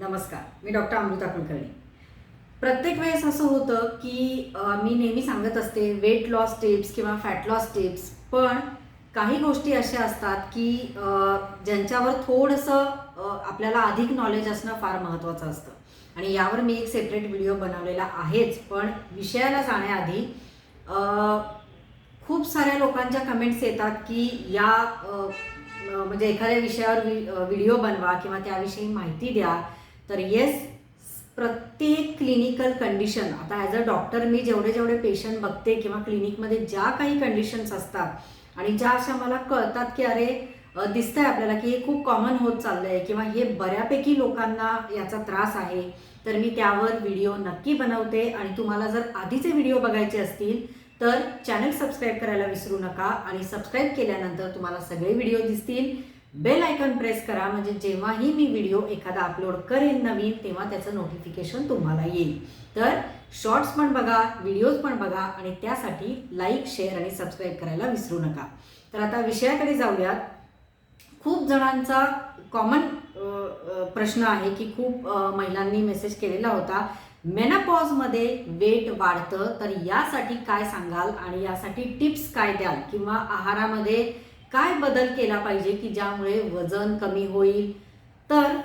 नमस्कार मी डॉक्टर अमृता कुलकर्णी. प्रत्येक वेळेस असं होतं की मी नेहमी सांगत असते वेट लॉस टिप्स किंवा फॅट लॉस टिप्स पण काही गोष्टी अशा असतात की ज्यांच्यावर थोडंसं आपल्याला अधिक नॉलेज असणं फार महत्त्वाचं असतं. आणि यावर मी एक सेपरेट व्हिडिओ बनवलेला आहेच पण विषयाला जाण्याआधी खूप साऱ्या लोकांच्या कमेंट्स येतात की या म्हणजे एखाद्या विषयावर व्हिडिओ बनवा किंवा त्याविषयी माहिती द्या. तर येस प्रत्येक क्लिनिकल कंडिशन आता ॲज अ डॉक्टर मी जेवढे जेवढे पेशंट बघते किंवा क्लिनिकमध्ये ज्या काही कंडिशन्स असतात आणि ज्या अशा मला कळतात की अरे दिसतंय आपल्याला की हे खूप कॉमन होत चाललं आहे किंवा हे बऱ्यापैकी लोकांना याचा त्रास आहे तर मी त्यावर व्हिडिओ नक्की बनवते. आणि तुम्हाला जर आधीचे व्हिडिओ बघायचे असतील तर चॅनल सबस्क्राईब करायला विसरू नका. आणि सबस्क्राईब केल्यानंतर तुम्हाला सगळे व्हिडिओ दिसतील. बेल आयकॉन प्रेस करा म्हणजे जेव्हाही मी व्हिडिओ एखादा अपलोड करेन नवीन तेव्हा त्याचं नोटिफिकेशन तुम्हाला येईल. तर शॉर्ट्स पण बघा व्हिडिओज पण बघा आणि त्यासाठी लाईक शेअर आणि सबस्क्राईब करायला विसरू नका. तर आता विषयाकडे जाऊयात. खूप जणांचा कॉमन प्रश्न आहे की खूप महिलांनी मेसेज केलेला होता मेनापॉजमध्ये वेट वाढतं तर यासाठी काय सांगाल आणि यासाठी टिप्स काय द्याल? किंवा आहारामध्ये काय बदल केला पाहिजे की ज्यामुळे वजन कमी होईल? तर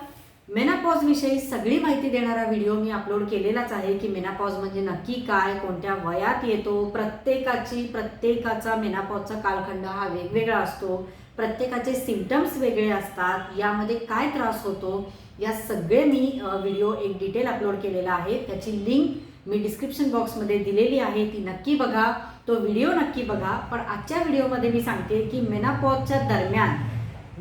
मेनापॉज विषयी सगळी माहिती देणारा व्हिडिओ मी अपलोड केलेलाच आहे की मेनापॉज म्हणजे नक्की काय कोणत्या वयात येतो? प्रत्येकाची प्रत्येकाचा मेनापॉजचा कालखंड हा वेगवेगळा असतो. प्रत्येकाचे सिमटम्स वेगळे असतात. यामध्ये काय त्रास होतो? या सगळे मी व्हिडिओ एक डिटेल अपलोड केलेला आहे. त्याची लिंक मी डिस्क्रिप्शन बॉक्समध्ये दिलेली आहे ती नक्की बघा तो व्हिडिओ नक्की बघा. पण आजच्या व्हिडिओमध्ये मी सांगते की मेनापॉजच्या दरम्यान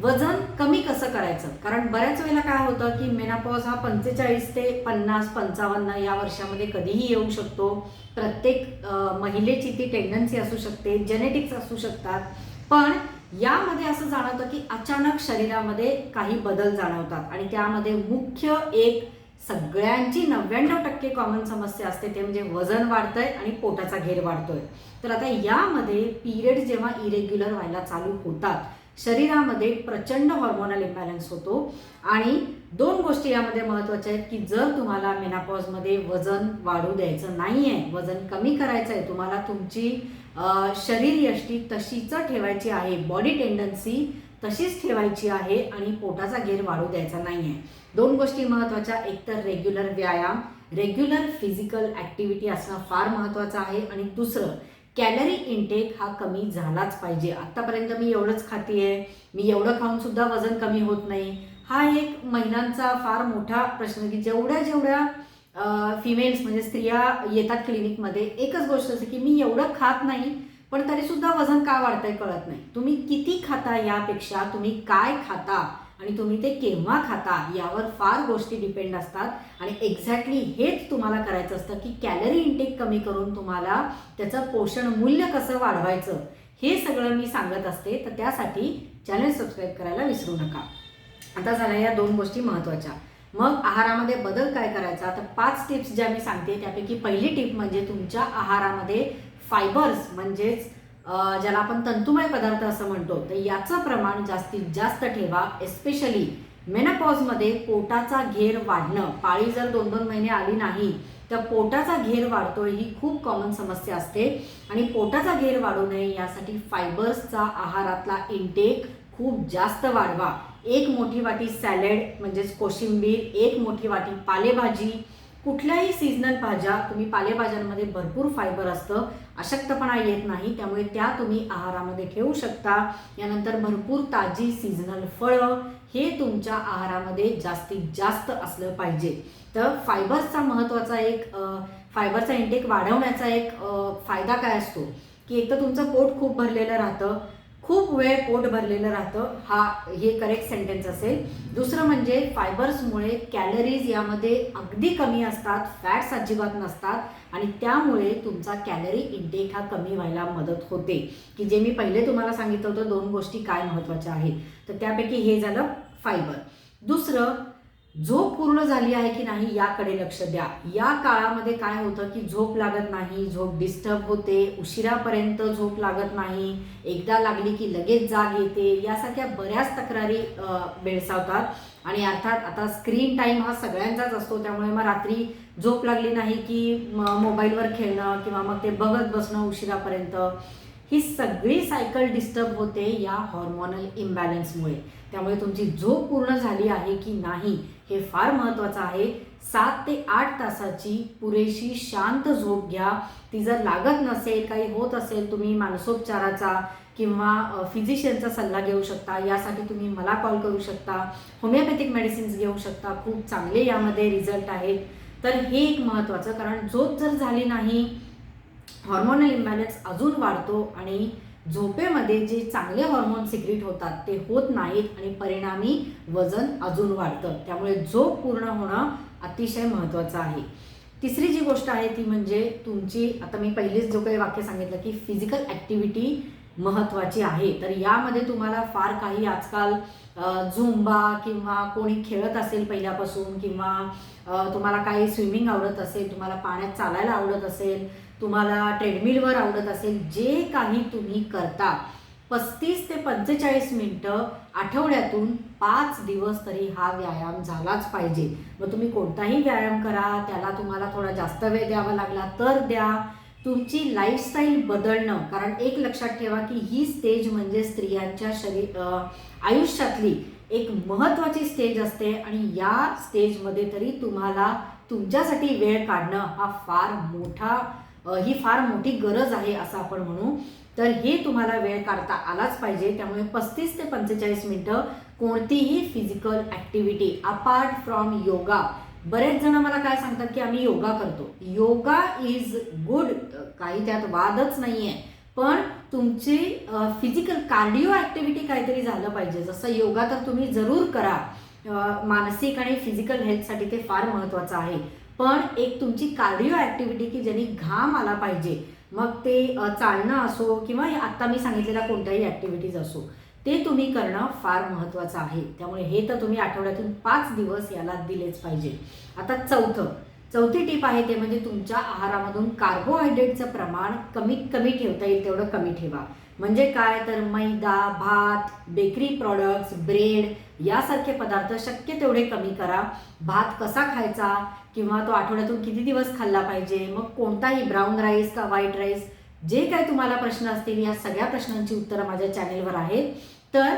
वजन कमी कसं करायचं? कारण बऱ्याच वेळेला काय होतं की मेनापॉज हा पंचेचाळीस ते पन्नास पंचावन्न या वर्षामध्ये कधीही येऊ शकतो. प्रत्येक महिलेची ती टेंडन्सी असू शकते जेनेटिक्स असू शकतात. पण यामध्ये असं जाणवतं की अचानक शरीरामध्ये काही बदल जाणवतात आणि त्यामध्ये मुख्य एक सगळ्यांची नव्याण्णव टक्के कॉमन समस्या असते ते म्हणजे वजन वाढतंय आणि पोटाचा घेर वाढतोय. तर आता यामध्ये पिरियड जेव्हा इरेग्युलर व्हायला चालू होतात शरीरामध्ये प्रचंड हॉर्मोनल इम्बॅलन्स होतो. आणि दोन गोष्टी यामध्ये महत्त्वाच्या आहेत की जर तुम्हाला मेनापॉजमध्ये वजन वाढू द्यायचं नाही आहे वजन कमी करायचं आहे तुम्हाला तुमची शरीर यष्टी तशीच ठेवायची आहे बॉडी टेंडन्सी तशीच ठेवायची आहे आणि पोटाचा घेर वाढू द्यायचा नाही आहे दोन गोष्टी महत्त्वाच्या एकतर रेग्युलर व्यायाम रेग्युलर फिजिकल ॲक्टिव्हिटी असणं फार महत्त्वाचं आहे आणि दुसरं कॅलरी इनटेक हा कमी झालाच पाहिजे. आत्तापर्यंत मी एवढंच खाते आहे मी एवढं खाऊनसुद्धा वजन कमी होत नाही. हा एक महिलांचा फार मोठा प्रश्न की जेवढ्या जेवढ्या फिमेल्स म्हणजे स्त्रिया येतात क्लिनिकमध्ये एकच गोष्ट असते की मी एवढं खात नाही पण तरीसुद्धा वजन का वाढतंय कळत नाही. तुम्ही किती खाता यापेक्षा तुम्ही काय खाता आणि तुम्ही ते केव्हा खाता यावर फार गोष्टी डिपेंड असतात. आणि एक्झॅक्टली हेच तुम्हाला करायचं असतं की कॅलरी इंटेक कमी करून तुम्हाला त्याचं पोषण मूल्य कसं वाढवायचं हे सगळं मी सांगत असते. तर त्यासाठी चॅनल सबस्क्राईब करायला विसरू नका. आता झाल्या या दोन गोष्टी महत्त्वाच्या. मग आहारामध्ये बदल काय करायचा? तर पाच टिप्स ज्या मी सांगते त्यापैकी पहिली टिप म्हणजे तुमच्या आहारामध्ये फायबर्स म्हणजेच ज्याला आपण तंतुमय पदार्थ असं म्हणतो तर याचं प्रमाण जास्तीत जास्त ठेवा एस्पेशली मेनापॉजमध्ये पोटाचा घेर वाढणं. पाळी जर दोन दोन महिने आली नाही तर पोटाचा घेर वाढतोय ही खूप कॉमन समस्या असते. आणि पोटाचा घेर वाढू नये यासाठी फायबर्सचा आहारातला इनटेक खूप जास्त वाढवा. एक मोठी वाटी सॅलेड म्हणजेच कोशिंबीर एक मोठी वाटी पालेभाजी कुठल्याही सीझनल भाज्या तुम्ही पालेभाज्यांमध्ये भरपूर फायबर असतं अशक्तपणा येत नाही त्यामुळे त्या तुम्ही आहारामध्ये ठेवू शकता. यानंतर भरपूर ताजी सीझनल फळं हे तुमच्या आहारामध्ये जास्तीत जास्त असलं पाहिजे. तर फायबर्सचा महत्त्वाचा एक फायबरचा इंटेक वाढवण्याचा एक फायदा काय असतो? की एक तर तुमचं पोट खूप भरलेलं राहतं खूप वेळ पोट भरलेलं राहतं. हा हे करेक्ट सेंटेन्स असेल. दुसरं म्हणजे फायबर्समुळे कॅलरीज यामध्ये अगदी कमी असतात फॅट्स अजिबात नसतात आणि त्यामुळे तुमचा कॅलरी इंटेक हा कमी व्हायला मदत होते. की जे मी पहिले तुम्हाला सांगितलं होतं दोन गोष्टी काय महत्त्वाच्या आहेत. तर त्यापैकी हे झालं फायबर दुसरं झोप पूर्ण झाली आहे की नाही याकडे लक्ष द्या. या काळामध्ये काय होतं की झोप लागत नाही झोप डिस्टर्ब होते उशिरापर्यंत झोप लागत नाही एकदा लागली की लगेच जाग येते यासारख्या बऱ्याच तक्रारी भेडसावतात. आणि अर्थात आता स्क्रीन टाईम हा सगळ्यांचाच असतो त्यामुळे मग रात्री झोप लागली नाही की म- मोबाईलवर खेळणं किंवा मग ते बघत बसणं उशिरापर्यंत. ही सगळी सायकल डिस्टर्ब होते या हॉर्मोनल इम्बॅलन्समुळे त्यामुळे तुमची झोप पूर्ण झाली आहे की नाही हे फार महत्त्वाचं आहे. सात ते आठ तासाची पुरेशी शांत झोप घ्या. ती जर लागत नसेल काही होत असेल तुम्ही मानसोपचाराचा किंवा फिजिशियनचा सल्ला घेऊ शकता. यासाठी तुम्ही मला कॉल करू शकता. होमिओपॅथिक मेडिसिन्स घेऊ शकता. खूप चांगले यामध्ये रिझल्ट आहेत. तर हे एक महत्त्वाचं कारण झोप जर झाली नाही हॉर्मोनल इम्बॅलन्स अजून वाढतो आणि झोपेमध्ये जे चांगले हॉर्मोन सिक्रिट होतात ते होत नाहीत आणि परिणामी वजन अजून वाढतं. त्यामुळे झोप पूर्ण होणं अतिशय महत्त्वाचं आहे. तिसरी जी गोष्ट आहे ती म्हणजे तुमची आता मी पहिलेच जो काही वाक्य सांगितलं की फिजिकल ॲक्टिव्हिटी महत्त्वाची आहे. तर यामध्ये तुम्हाला फार काही आजकाल झुंबा किंवा कोणी खेळत असेल पहिल्यापासून किंवा तुम्हाला काही स्विमिंग आवडत असेल तुम्हाला पाण्यात चालायला आवडत असेल तुम्हाला ट्रेडमिलवर आवडत असेल जे काही तुम्ही करता पस्तीस ते पंचेचाळीस मिनटं आठवड्यातून पाच दिवस तरी हा व्यायाम झालाच पाहिजे. मग तुम्ही कोणताही व्यायाम करा त्याला तुम्हाला थोडा जास्त वेळ द्यावा लागला तर द्या. तुमची लाईफस्टाईल बदलणं कारण एक लक्षात ठेवा की ही स्टेज म्हणजे स्त्रियांच्या शरीर आयुष्यातली एक महत्त्वाची स्टेज असते आणि या स्टेजमध्ये तरी तुम्हाला तुमच्यासाठी वेळ काढणं हा फार मोठा ही फार मोठी गरज आहे असं आपण म्हणू. तर हे तुम्हाला वेळ काढता आलाच पाहिजे. त्यामुळे पस्तीस ते पंचेचाळीस मिनटं कोणतीही physical activity apart from yoga बरेच जण मला काय सांगतात की आम्ही योगा करतो. योगा इज गुड काही त्यात वादच नाही आहे पण तुमची फिजिकल कार्डिओ ॲक्टिव्हिटी काहीतरी झालं पाहिजे. जसं योगा तर तुम्ही जरूर करा. मानसिक आणि फिजिकल हेल्थसाठी ते फार महत्त्वाचं आहे. पण एक तुमची कार्डिओ ॲक्टिव्हिटी की ज्यांनी घाम आला पाहिजे मग ते चालणं असो किंवा आत्ता मी सांगितलेल्या कोणत्याही ॲक्टिव्हिटीज असो ते तुम्ही करणं फार महत्त्वाचं आहे. त्यामुळे हे तर तुम्ही आठवड्यातून पाच दिवस याला दिलेच पाहिजे. आता चौथं चौथी टीप आहे ते म्हणजे तुमच्या आहारामधून कार्बोहायड्रेटचं प्रमाण कमीत कमी ठेवता येईल तेवढं कमी ठेवा. म्हणजे काय? तर मैदा भात बेकरी प्रॉडक्ट्स ब्रेड यासारखे पदार्थ शक्य तेवढे कमी करा. भात कसा खायचा? किंवा तो आठवड्यातून किती दिवस खाल्ला पाहिजे? मग कोणताही ब्राऊन राईस का व्हाईट राईस जे काही तुम्हाला प्रश्न असतील या सगळ्या प्रश्नांची उत्तरं माझ्या चॅनेलवर आहेत. तर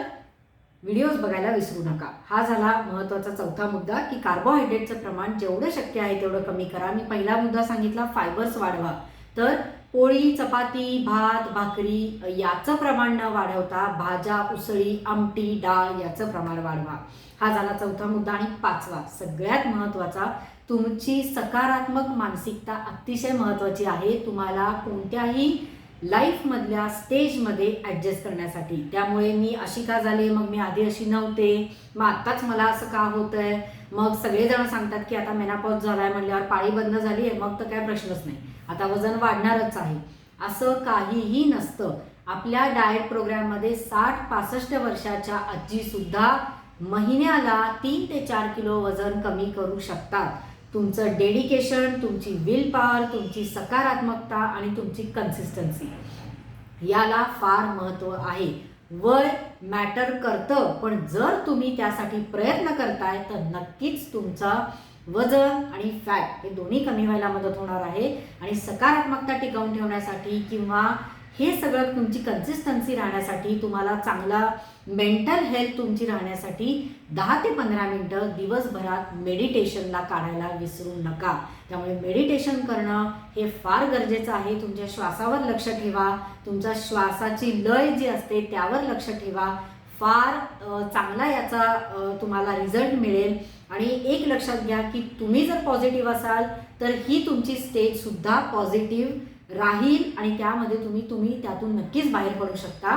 व्हिडिओज बघायला विसरू नका. हा झाला महत्त्वाचा चौथा मुद्दा की कार्बोहायड्रेटचं प्रमाण जेवढं शक्य आहे तेवढं कमी करा. मी पहिला मुद्दा सांगितला फायबर्स वाढवा. तर पोळी चपाती भात भाकरी याचं प्रमाण न वाढवता भाज्या उसळी आमटी डाळ याचं प्रमाण वाढवा. हा झाला चौथा मुद्दा आणि पाचवा. सगळ्यात महत्त्वाचा तुमची सकारात्मक मानसिकता अतिशय महत्त्वाची आहे. तुम्हाला कोणत्याही लाईफमधल्या स्टेजमध्ये ॲडजस्ट करण्यासाठी. त्यामुळे मी अशी का झाले? मग मी आधी अशी नव्हते. मग आत्ताच मला असं का होतं आहे मग सगळेजण सांगतात की आता मेनापॉज झाला आहे म्हणल्यावर पाळी बंद झाली आहे मग तर काय प्रश्नच नाही. आता वजन वाढणारच आहे. असं काहीही नसतं. आपल्या डाएट प्रोग्राममध्ये साठ पासष्ट वर्षाच्या आजीसुद्धा महिन्याला तीन ते चार किलो वजन कमी करू शकतात. तुमचं डेडिकेशन तुमची विल पॉवर तुमची सकारात्मकता आणि तुमची कन्सिस्टन्सी याला फार महत्त्व आहे. वय मॅटर करतं पण जर तुम्ही त्यासाठी प्रयत्न करताय तर नक्कीच तुमचा वजन आणि फॅट हे दोन्ही कमी व्हायला मदत होणार आहे. आणि सकारात्मकता टिकवून ठेवण्यासाठी किंवा हे सगळं तुमची कन्सिस्टन्सी राहण्यासाठी तुम्हाला चांगला मेंटल हेल्थ तुमची राहण्यासाठी दहा ते पंधरा मिनटं दिवसभरात मेडिटेशनला काढायला विसरू नका. त्यामुळे मेडिटेशन करणं हे फार गरजेचं आहे. तुमच्या श्वासावर लक्ष ठेवा. तुमच्या श्वासाची लय जी असते त्यावर लक्ष ठेवा. फार चांगला याचा तुम्हाला रिझल्ट मिळेल. आणि एक लक्षात घ्या की तुम्ही जर पॉझिटिव्ह असाल तर ही तुमची स्टेजसुद्धा पॉझिटिव्ह राहील आणि त्यामध्ये तुम्ही तुम्ही त्यातून नक्कीच बाहेर पडू शकता.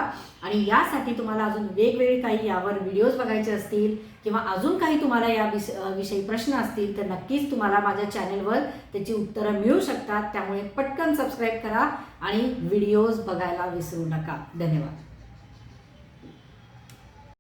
आणि यासाठी तुम्हाला अजून वेगवेगळे काही यावर व्हिडिओज बघायचे असतील किंवा अजून काही तुम्हाला या विष विषयी प्रश्न असतील तर नक्कीच तुम्हाला माझ्या चॅनेलवर त्याची उत्तरं मिळू शकतात. त्यामुळे पटकन सबस्क्राईब करा आणि व्हिडिओज बघायला विसरू नका. धन्यवाद.